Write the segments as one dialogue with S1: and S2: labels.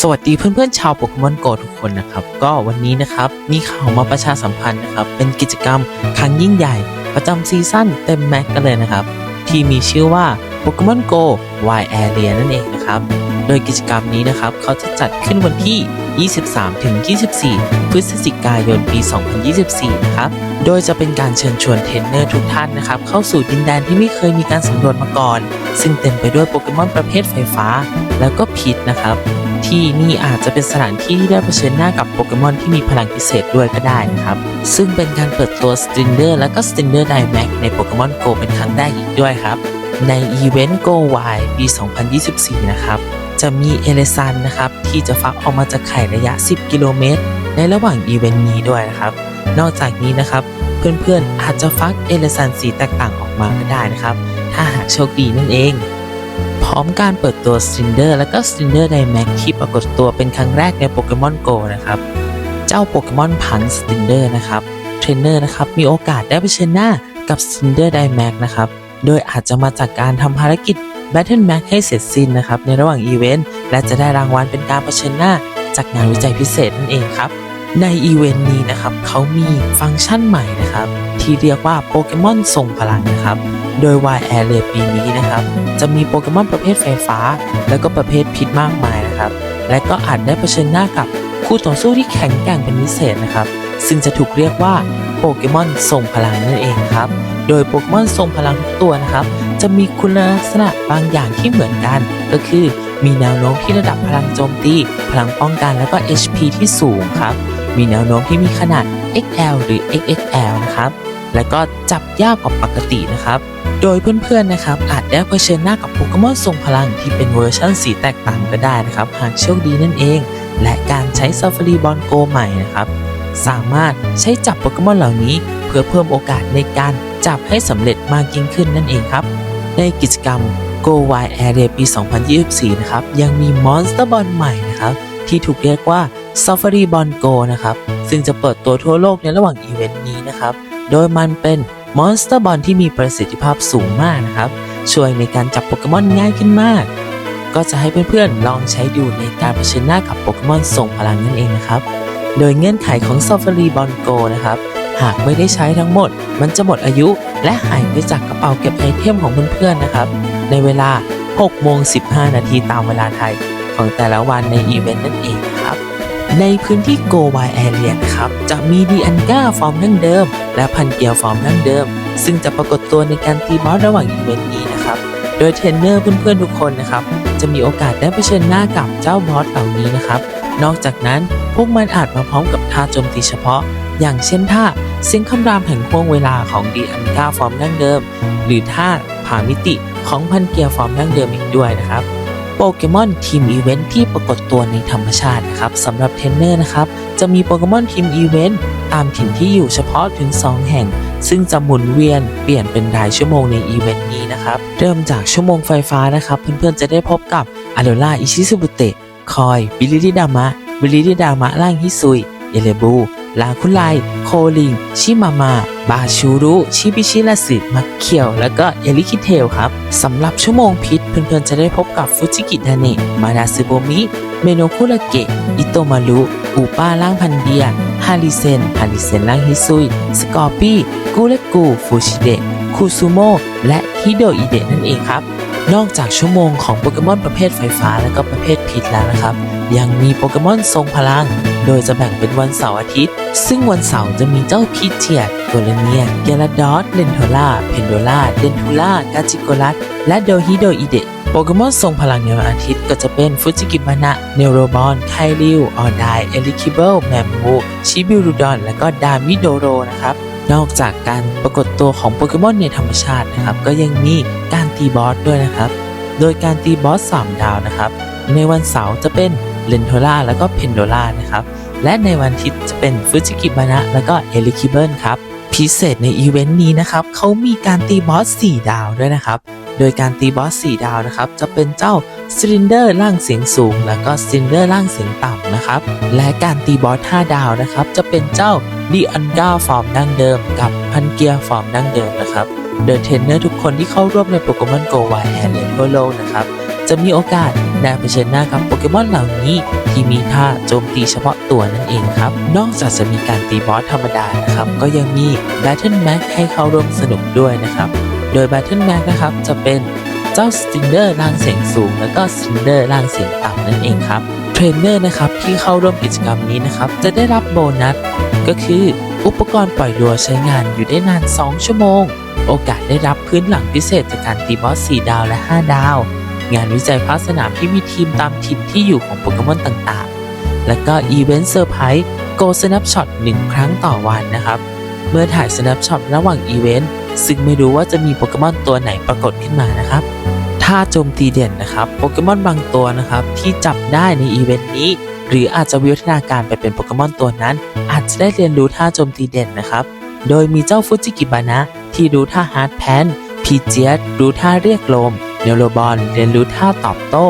S1: สวัสดีเพื่อนๆชาวโปเกมอนโกทุกคนนะครับ ก็วันนี้นะครับมีข่าวมาประชาสัมพันธ์นะครับ เป็นกิจกรรมครั้งยิ่งใหญ่ ประจำซีซั่นเต็มแม็กกันเลยนะครับ ที่มีชื่อว่าโปเกมอนโก Y Area นั่นเองนะครับ โดยกิจกรรมนี้นะครับ เขาจะจัดขึ้นวันที่ 23ถึง24 พฤศจิกายนปี 2024 นะครับ โดยจะเป็นการเชิญชวนเทรนเนอร์ทุกท่านนะครับ เข้าสู่ดินแดนที่ไม่เคยมีการสำรวจมาก่อน ซึ่งเต็มไปด้วยโปเกมอนประเภทไฟฟ้า แล้วก็พิษนะครับ ที่นี่อาจจะเป็นสถานที่ที่ได้เผชิญหน้ากับโปเกมอนที่มีพลังพิเศษด้วยก็ได้นะครับ ซึ่งเป็นการเปิดตัวสตินเดอร์และก็สตินเดอร์ไดแม็กในโปเกมอนโกเป็นครั้งแรกอีกด้วยครับ ในอีเวนต์ Go Y ปี 2024 นะครับ จะมีเอเลซันนะครับ ที่จะฟักออกมาจากไข่ระยะ 10 กิโลเมตร ในระหว่างอีเวนต์นี้ด้วยนะครับ นอกจากนี้นะครับ เพื่อนๆอาจจะฟักเอเลซันสีแตกต่างออกมาก็ได้นะครับ ถ้าหากโชคดีนั่นเอง พร้อมการเปิดตัวสตินเดอร์และก็สตินเดอร์ไดแม็กที่ปรากฏตัวเป็นครั้งแรกในโปเกมอนโกนะครับ เจ้าโปเกมอนพันสตินเดอร์นะครับ เทรนเนอร์นะครับมีโอกาสได้เชิญหน้ากับสตินเดอร์ไดแม็กนะครับ โดยอาจจะมาจากการทำภารกิจ Battle Max ให้เสร็จสิ้นนะครับ ในระหว่างอีเวนต์และจะได้รางวัลเป็นการเผชิญหน้า จากงานวิจัยพิเศษนั่นเองครับ ในอีเวนต์นี้นะครับเขามีฟังก์ชันใหม่นะครับ ที่เรียกว่าโปเกมอนทรงพลังนะครับ โดย Y Area ปีนี้นะครับ จะมีโปเกมอนประเภทไฟฟ้า และก็ประเภทพิษมากมายนะครับ และก็อาจได้เผชิญหน้ากับคู่ต่อสู้ที่แข็งแกร่งเป็นพิเศษนะครับ ซึ่งจะถูกเรียกว่าโปเกมอนทรงพลังนั่นเองครับ โดยโปเกมอนทรงพลังทุกตัวนะครับ จะมีคุณลักษณะบางอย่างที่เหมือนกัน ก็คือมีแนวโน้มที่ระดับพลังโจมตี พลังป้องกันแล้วก็ HP ที่สูงครับ มีแนวโน้มที่มีขนาด XL หรือ XXL นะครับ และก็จับยากกว่าปกตินะครับ โดยเพื่อนๆนะครับอาจได้เผชิญหน้ากับโปเกมอนทรงพลังที่เป็นเวอร์ชันสีแตกต่างก็ได้นะครับหากโชคดีนั่นเอง และการใช้ซ a ฟ a รีบอลโกใหม่นะครับสามารถใช้จับโปเกมอนเหล่านี้ เพื่อเพิ่มโอกาสในการจับให้สำเร็จมากยิ่งขึ้นนั่นเองครับ ในกิจกรรม Go Wild Area ปี 2024 นะครับ ยังมี Monster Ball ใหม่นะครับ ที่ถูกเรียกว่า Safari Ball Go นะครับ ซึ่งจะเปิดตัวทั่วโลกในระหว่างอีเวนต์นี้นะครับ โดยมันเป็น Monster Ball ที่มีประสิทธิภาพสูงมากนะครับ ช่วยในการจับโปเกมอนง่ายขึ้นมาก ก็จะให้เพื่อนๆลองใช้ดูในการเผชิญหน้ากับโปเกมอนทรงพลังนั่นเองนะครับ โดยเงื่อนไขของ Safari Ball Go นะครับ หากไม่ได้ใช้ทั้งหมด มันจะหมดอายุและหายไปจากกระเป๋าเก็บไอเทมของเพื่อนๆนะครับ ในเวลา6โมง15 นาทีตามเวลาไทยของแต่ละวันในอีเวนต์นั่นเองครับ ในพื้นที่ Go Wild Area นะครับ จะมีดีอันก้าฟอร์มดั้งเดิม และพันเกียวฟอร์มดั้งเดิม ซึ่งจะปรากฏตัวในการตีบอสระหว่างอีเวนต์นี้นะครับ โดยเทรนเนอร์เพื่อนๆทุกคนนะครับ จะมีโอกาสได้เผชิญหน้ากับเจ้าบอสเหล่านี้นะครับ นอกจากนั้นพวกมันอาจมาพร้อมกับท่าโจมตีเฉพาะ อย่างเช่นท่าเสียงคำรามแห่งห่วงเวลาของดีอันก้าฟอร์มดั้งเดิม หรือท่าผามิติของพันเกียร์ฟอร์มดั้งเดิมอีกด้วยนะครับ โปเกมอนทีมอีเวนท์ที่ปรากฏตัวในธรรมชาตินะครับสำหรับเทรนเนอร์นะครับ จะมีโปเกมอนทีมอีเวนต์ตามถิ่นที่อยู่เฉพาะถึง 2 แห่ง ซึ่งจะหมุนเวียนเปลี่ยนเป็นรายชั่วโมงในอีเวนต์นี้นะครับเริ่มจากชั่วโมงไฟฟ้านะครับเพื่อนๆจะได้พบกับอาโ o ล่าอิชิซุบุเตะคอยบิลิลิดามะบิลิลิดามะล่างฮิซุยเยเลบู ลาคุไล โคลิง ชิมามา บาชูรุ ชิบิชิลาสึมักเคียว แล้วก็เอลิคิเทลครับ สำหรับชั่วโมงพิษ เพื่อนๆ จะได้พบกับฟุจิกิดาเนะมาดาซึโบมิ เมโนคุระเกะ อิโตมารุ อูป้าล่างพันเดีย ฮาริเซน ฮาริเซนล่างฮิซุย สกอร์ปี้ กูเลกู ฟูชิเดะ คูซูโมและฮิโดอิเดะนั่นเองครับ นอกจากชั่วโมงของโปเกมอนประเภทไฟฟ้าและก็ประเภทพิษแล้วนะครับ ยังมีโปเกมอนทรงพลัง โดยจะแบ่งเป็นวันเสาร์อาทิตย์ ซึ่งวันเสาร์จะมีเจ้าพีเจียดโกลเนียเกลาดอสเลนโทล่าเพนโดล่าเดนทูล่ากาจิโกลัสและโดฮิโดอิเดะโปเกมอนทรงพลังในวันอาทิตย์ก็จะเป็นฟุจิกิมานะเนโรบอนไคริวออไดเอลิคิเบิลแมมมูชิบิรุดอนและก็ดามิโดโรนะครับ นอกจากการปรากฏตัวของโปเกมอนในธรรมชาตินะครับ ก็ยังมีการตีบอสด้วยนะครับ โดยการตีบอส3ดาวนะครับ ในวันเสาร์จะเป็นเลนโทล่าแล้วก็เพนโดล่านะครับ และในวันอาทิตย์จะเป็นฟูจิกิบานะแล้วก็เอลิคิเบิลครับ พิเศษในอีเวนต์นี้นะครับเขามีการตีบอส 4 ดาวด้วยนะครับ โดยการตีบอส 4 ดาวนะครับ จะเป็นเจ้าซิลินเดอร์ล่างเสียงสูง แล้วก็ซิลินเดอร์ล่างเสียงต่ำนะครับ และการตีบอส 5 ดาวนะครับ จะเป็นเจ้า ดีอันกาฟอร์มดั้งเดิม กับพันเกียร์ฟอร์มดั้งเดิมนะครับโดยเทรนเนอร์ทุกคนที่เข้าร่วมในโปเกมอนโกวายแอนเนทั่วโลกนะครับ จะมีโอกาสได้เผชิญหน้ากับโปเกมอนเหล่านี้ ที่มีท่าโจมตีเฉพาะตัวนั่นเองครับ นอกจากจะมีการตีบอสธรรมดานะครับ ก็ยังมี Battle Max ให้เข้าร่วมสนุกด้วยนะครับ โดย Battle Max นะครับจะเป็นเจ้าสตินเดอร์ร่างเสียงสูง แล้วก็สตินเดอร์ร่างเสียงต่ำนั่นเองครับ เทรนเนอร์นะครับที่เข้าร่วมกิจกรรมนี้นะครับ จะได้รับโบนัส ก็คืออุปกรณ์ปล่อยรัวใช้งานอยู่ได้นาน 2 ชั่วโมง โอกาสได้รับพื้นหลังพิเศษจากการตีบอส 4 ดาวและ 5 ดาว งานวิจัยภาคสนามที่มีทีมตามถิ่นที่อยู่ของโปเกมอนต่างๆ และก็อีเวนต์เซอร์ไพรส์โกสแนปช็อต1ครั้งต่อวันนะครับ เมื่อถ่ายสแนปช็อตระหว่างอีเวนต์ซึ่งไม่รู้ว่าจะมีโปเกมอนตัวไหนปรากฏขึ้นมานะครับ ท่าโจมตีเด่นนะครับโปเกมอนบางตัวนะครับที่จับได้ในอีเวนต์นี้ หรืออาจจะวิวัฒนาการไปเป็นโปเกมอนตัวนั้น อาจจะได้เรียนรู้ท่าโจมตีเด่นนะครับ โดยมีเจ้าฟุจิกิบานะที่รู้ท่าฮาร์ดแพนพีเจียสรู้ท่าเรียกลมเนโรบอลเรียนรู้ท่าตอบโต้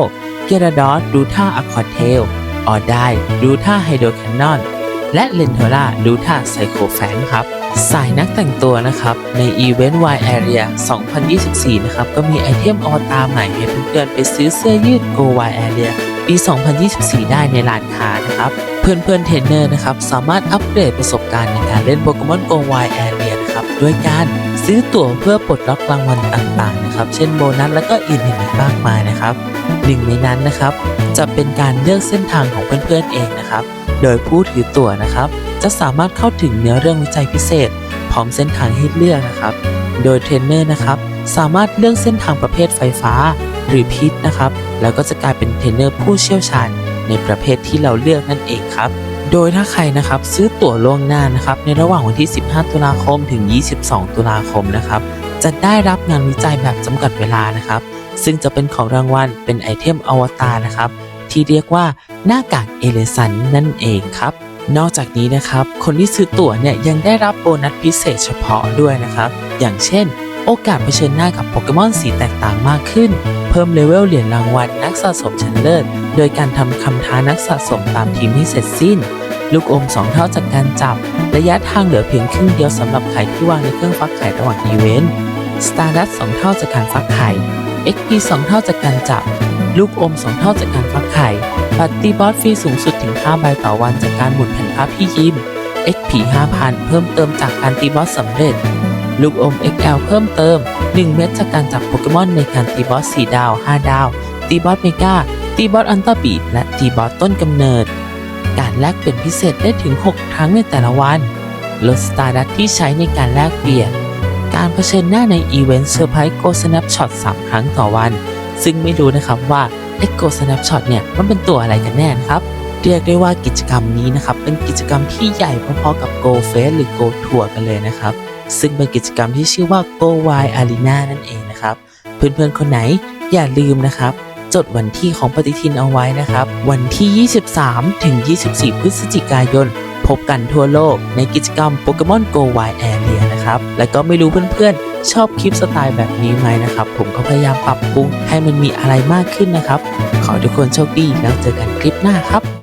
S1: เกราดอสรู้ท่าอะควาเทลออดได้รู้ท่าไฮโดรแคนนอนและเลนเทอร่ารู้ท่าไซโคแฟงครับ สายนักแต่งตัวนะครับ ในอีเวนต์ Y Area 2024 นะครับ ก็มีไอเทมอวตารใหม่ให้เพื่อนๆไปซื้อเสื้อยืด Go Y Area ปี 2024 ได้ในร้านค้านะครับ เพื่อนๆเทรนเนอร์นะครับ สามารถอัปเกรดประสบการณ์ในการเล่นโปเกมอน Go Y Area นะครับ ด้วยการซื้อตั๋วเพื่อปลดล็อกรางวัลต่างๆนะครับ เช่นโบนัสและก็อื่นๆอีกมากมายนะครับหนึ่งในนั้นนะครับ จะเป็นการเลือกเส้นทางของเพื่อนๆเองนะครับ โดยผู้ถือตั๋วนะครับ จะสามารถเข้าถึงเนื้อเรื่องวิจัยพิเศษ พร้อมเส้นทางให้เลือกนะครับ โดยเทรนเนอร์นะครับสามารถเลือกเส้นทางประเภทไฟฟ้า หรือพิษนะครับ แล้วก็จะกลายเป็นเทรนเนอร์ผู้เชี่ยวชาญ ในประเภทที่เราเลือกนั่นเองครับ โดยถ้าใครนะครับซื้อตั๋วล่วงหน้านะครับในระหว่างวันที่ 15 ตุลาคมถึง 22 ตุลาคมนะครับจะได้รับงานวิจัยแบบจำกัดเวลานะครับ ซึ่งจะเป็นของรางวัลเป็นไอเทมอวตารนะครับ ที่เรียกว่าหน้ากากเอเลสันนั่นเองครับ นอกจากนี้นะครับ คนที่ซื้อตั๋วเนี่ยยังได้รับโบนัสพิเศษเฉพาะด้วยนะครับ อย่างเช่น โอกาสเผชิญหน้ากับโปเกมอนสีแตกต่างมากขึ้น เพิ่มเลเวลเหรียญรางวัลนักสะสมชั้นเลิศ โดยการทำคำท้านักสะสมตามทีมให้เสร็จสิ้น ลูกอม 2 เท่าจากการจับ ระยะทางเหลือเพียงครึ่งเดียวสำหรับไข่ที่วางในเครื่องฟักไข่ระหว่างอีเวนต์สตาร์ดัส2เท่าจากการฟักไข่ XP 2 เท่าจากการจับ ลูกอม 2 เท่าจากการฟักไข่ บัตตีบอสฟรีสูงสุดถึง 5 ใบต่อวันจากการหมุนแผ่นภาพพี่ยิม XP 5,000 เพิ่มเติมจากการตีบอสสำเร็จ ลูกอม XL เพิ่มเติม 1 เม็ดจากการจับโปเกมอนในการตีบอส 4 ดาว 5 ดาว ตีบอสเมกาตีบอสอันต a บีและตีบอสต้นกำเนิด การแลกเปลี่ยนพิเศษได้ถึง 6 ครั้งในแต่ละวันลดสตาร์ดัตที่ใช้ในการแลกเปลี่ยน การเผชิญหน้าในอีเวนต์เซอร์ไพรส์โกสแนปช็อต3ครั้งต่อวัน ซึ่งไม่รู้นะครับว่า ไอ้โกสแนปช็อตเนี่ยมันเป็นตัวอะไรกันแน่นะครับ เรียกได้ว่ากิจกรรมนี้นะครับเป็นกิจกรรมที่ใหญ่พอๆกับ Go f e s หรือ Go Tour กันเลยนะครับ ซึ่งเป็นกิจกรรมที่ชื่อว่า Go Wild Arena นั่นเองนะครับ เพื่อนๆคนไหนอย่าลืมนะครับจดวันที่ของปฏิทินเอาไว้นะครับ วันที่ 23 ถึง 24 พฤศจิกายน พบกันทั่วโลกในกิจกรรม Pokemon Go Wild Area นะครับ และก็ไม่รู้เพื่อนๆ ชอบคลิปสไตล์แบบนี้ไหมนะครับ ผมก็พยายามปรับปรุงให้มันมีอะไรมากขึ้นนะครับ ขอทุกคนโชคดีแล้วเจอกันคลิปหน้าครับ